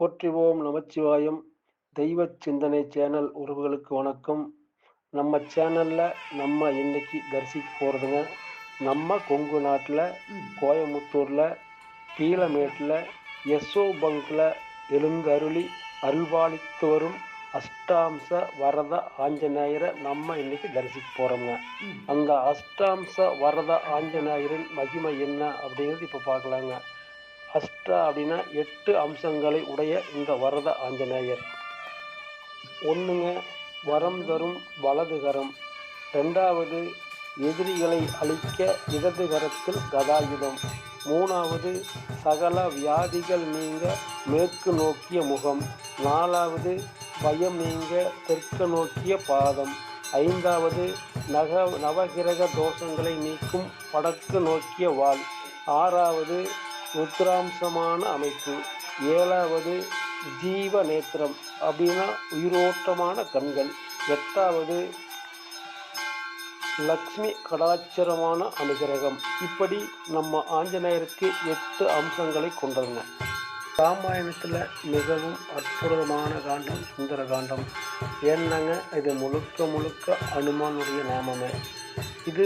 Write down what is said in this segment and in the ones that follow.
போற்றிவோம் நமச்சிவாயம். தெய்வ சிந்தனை சேனல் உறவுகளுக்கு வணக்கம். நம்ம சேனலில் நம்ம இன்னைக்கு தரிசிக்க போகிறதுங்க நம்ம கொங்கு நாட்டில் கோயமுத்தூரில் கீழமேட்டில் எஸ்ஓ பங்கில் எழுந்தருளி அருள்பாலித்து வரும் அஷ்டாம்ச வரத ஆஞ்சநேயரை நம்ம இன்னைக்கு தரிசிக்க போகிறோங்க அந்த அஷ்டாம்ச வரத ஆஞ்சநேயரின் மகிமை என்ன அப்படிங்கிறது இப்போ பார்க்கலாங்க அஷ்டா அப்படின்னா எட்டு அம்சங்களை உடைய இந்த வரத ஆஞ்சநேயர். ஒன்றுங்க வரம் தரும் வலதுகரம் ரெண்டாவது எதிரிகளை அழிக்க இடது கரத்தில் கதாயுதம். மூணாவது சகல வியாதிகள் நீங்க மேற்கு நோக்கிய முகம். நாலாவது பயம் நீங்க தெற்கு நோக்கிய பாதம். ஐந்தாவது நக நவகிரக தோஷங்களை நீக்கும் வடக்கு நோக்கிய வால். ஆறாவது ருத்ராம்சமான அமைப்பு. ஏழாவது ஜீவ நேத்திரம் அப்படின்னா உயிரோட்டமான கண்கள். எட்டாவது லக்ஷ்மி கடாச்சரமான அனுகிரகம். இப்படி நம்ம ஆஞ்சநேயருக்கு எட்டு அம்சங்களை கொண்டதுங்க. ராமாயணத்தில் மிகவும் அற்புதமான காண்டம் சுந்தர காண்டம். என்னங்க? இது முழுக்க முழுக்க அனுமானுடைய நாமமே. இது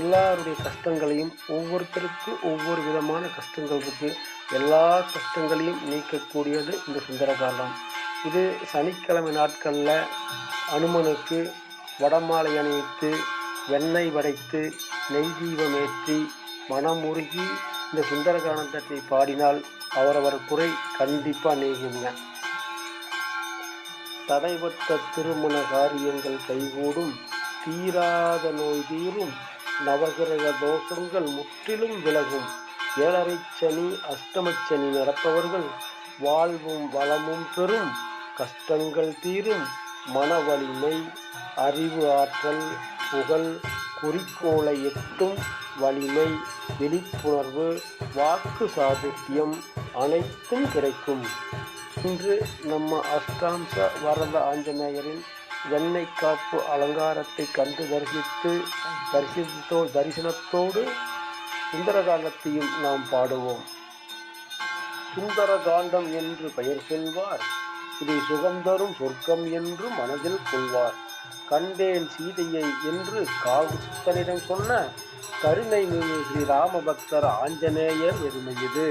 எல்லாருடைய கஷ்டங்களையும் ஒவ்வொருத்தருக்கும் ஒவ்வொரு விதமான கஷ்டங்கள் இருக்குது எல்லா கஷ்டங்களையும் நீக்கக்கூடியது இந்த சுந்தரகாலம் இது சனிக்கிழமை நாட்களில் அனுமனுக்கு வடமாலை அணிவித்து வெண்ணெய் வடைத்து நெய் தீபம் ஏற்றி மனமுருகி இந்த சுந்தரகானந்தத்தை பாடினால் அவரவர் குறை கண்டிப்பாக நீங்குங்க. தடைபட்ட திருமண காரியங்கள் கைகூடும். தீராத நோய் தீரும். நவகிரக தோஷங்கள் முற்றிலும் விலகும். ஏழரை சனி அஷ்டமச்சனி நடப்பவர்கள் வாழ்வும் வளமும் பெறும். கஷ்டங்கள் தீரும். மன வலிமை அறிவு ஆற்றல் புகழ் குறிக்கோளை எட்டும். வலிமை விழிப்புணர்வு வாக்கு சாதுத்தியம் அனைத்தும் கிடைக்கும். இன்று நம்ம அஷ்டாம்ச வரத ஆஞ்சநேயரின் வெண்ணெய் காப்பு அலங்காரத்தை கண்டு தரிசித்து தரிசித்தோ தரிசனத்தோடு சுந்தரகாண்டத்தையும் நாம் பாடுவோம். சுந்தரகாண்டம் என்று பெயர் சொல்வார். இதை சுகந்தரும் சொர்க்கம் என்று மனதில் கொள்வார். கண்டேன் சீதையை என்று காவுத்தனிடம் சொன்ன கருணை மீது ஸ்ரீ ராமபக்தர் ஆஞ்சநேயர் எருமையுது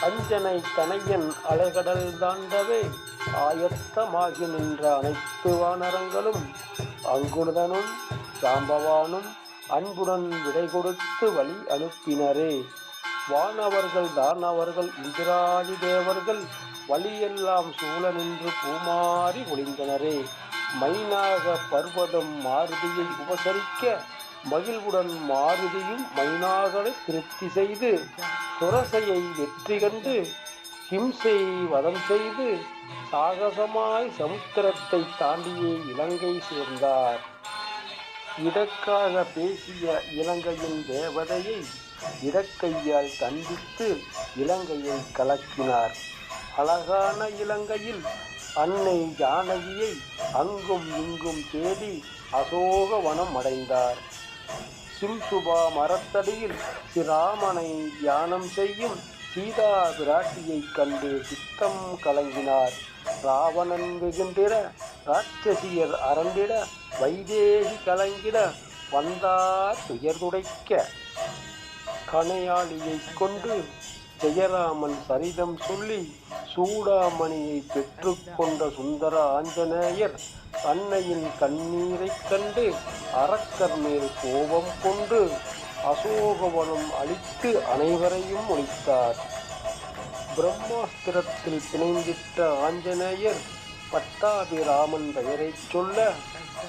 அஞ்சனை தனையன் அலைகடல் தாண்டவே ஆயத்தமாகி நின்ற அனைத்து வானரங்களும் அங்குதனும் சாம்பவானும் அன்புடன் விடை கொடுத்து வழி அனுப்பினரே. வானவர்கள் தானவர்கள் இந்திராதி தேவர்கள் வழியெல்லாம் சூழ நின்று பூமாறி ஒளிந்தனரே. மைனாக பர்வதம் மாருதியை உபசரிக்க மகிழ்வுடன் மாருதியும் மைனாகளை திருப்தி செய்து துரசையை வெற்றி கண்டு ஹிம்சை வதம் செய்து சாகசமாய் சமுத்திரத்தை தாண்டியே இலங்கை சேர்ந்தார். இதற்காக பேசிய இலங்கையின் தேவதையை இடக்கையால் தண்டித்து இலங்கையை கலக்கினார். அழகான இலங்கையில் அன்னை ஜானகியை அங்கும் இங்கும் தேடி அசோக வனம் அடைந்தார். சிம்சுபா மரத்தடியில் ஸ்ரீராமனை தியானம் செய்யும் சீதா பிராட்டியைக் கண்டு சித்தம் கலங்கினார். ராவணன் வெகுண்டிட ராட்சசியர் அரண்டிட வைதேகி கலங்கிட வந்தார் துயர்துடைக்க கணையாளியைக் கொண்டு ஜெயராமன் சரிதம் சொல்லி சூடாமணியை பெற்றுக்கொண்ட சுந்தர ஆஞ்சநேயர் அன்னையின் கண்ணீரைக் கண்டு அரக்கர் மேல் கோபம் கொண்டு அசோகவனம் அழித்து அனைவரையும் ஒழித்தார். பிரம்மாஸ்திரத்தில் பிணைந்திட்ட ஆஞ்சநேயர் பட்டாபிராமன் பெயரைச் சொல்ல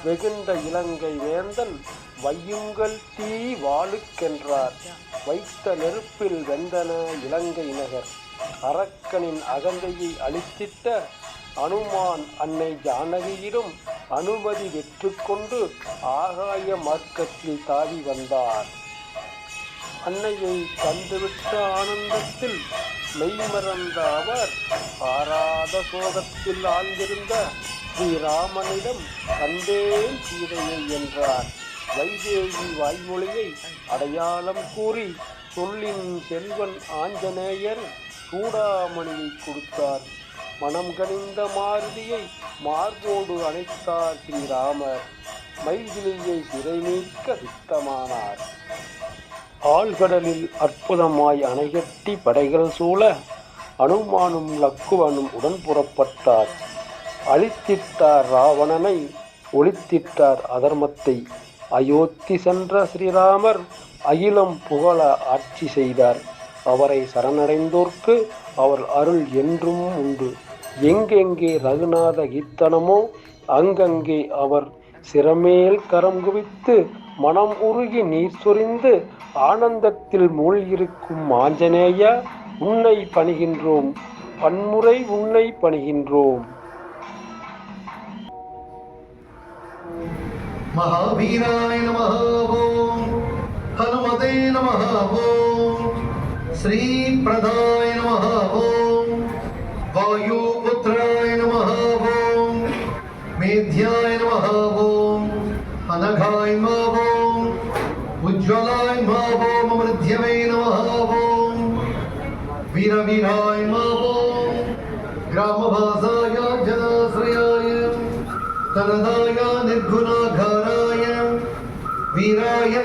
வெகுண்ட இலங்கை வேந்தன் வையுங்கள் தீ வாழுக்கென்றார் வைத்த நெருப்பில் வெந்தன இலங்கை நகர். அரக்கனின் அகந்தையை அழித்திட்ட அனுமான் அன்னை ஜானகியிடம் அனுமதி பெற்றுக்கொண்டு ஆகாய மார்க்கத்தில் தாவி வந்தார். அன்னையை கண்டுவிட்ட ஆனந்தத்தில் மெய்மறந்த அவர் பாராத சோகத்தில் ஆழ்ந்திருந்த ஸ்ரீராமனிடம் கண்டேன் சீதையை என்றார். வைதேகி வாய்மொழியை அடையாளம் கூறி சொல்லின் செல்வன் ஆஞ்சநேயர் சூடாமணியை கொடுத்தார். மனம் கனிந்த மாருதியை மார்போடு அணைத்தார் ஸ்ரீராமர். மைதிலியை சிறை நீக்க சித்தமானார். ஆழ்கடலில் அற்புதமாய் அணைகட்டி படைகள் சூழ அனுமானும் லக்குவனும் உடன் புறப்பட்டார். அழித்திட்டார் ராவணனை ஒழித்திட்டார் அதர்மத்தை. அயோத்தி சென்ற ஸ்ரீராமர் அகிலம் புகழ ஆட்சி செய்தார். அவரை சரணடைந்தோர்க்கு அவர் அருள் என்றும் உண்டு. எங்கெங்கே ரகுநாத கீர்த்தனமோ அங்கங்கே அவர் சிறமேல் கரம் குவித்து மனம் உருகி நீர் சொரிந்து ஆனந்தத்தில் மூழ்கியிருக்கும் ஆஞ்சநேயா உன்னை பணிகின்றோம். பன்முறை உன்னை பணிகின்றோம். மகாவீராய நமஹோம் ஹனுமதே நமஹோம் ஸ்ரீ பிரதாய நமஹோம் বোন বীরাবীরায় মা বোন গ্রামভাষায় জনাশ্রয়ায় তনদায় निर्गुणाघराय वीराय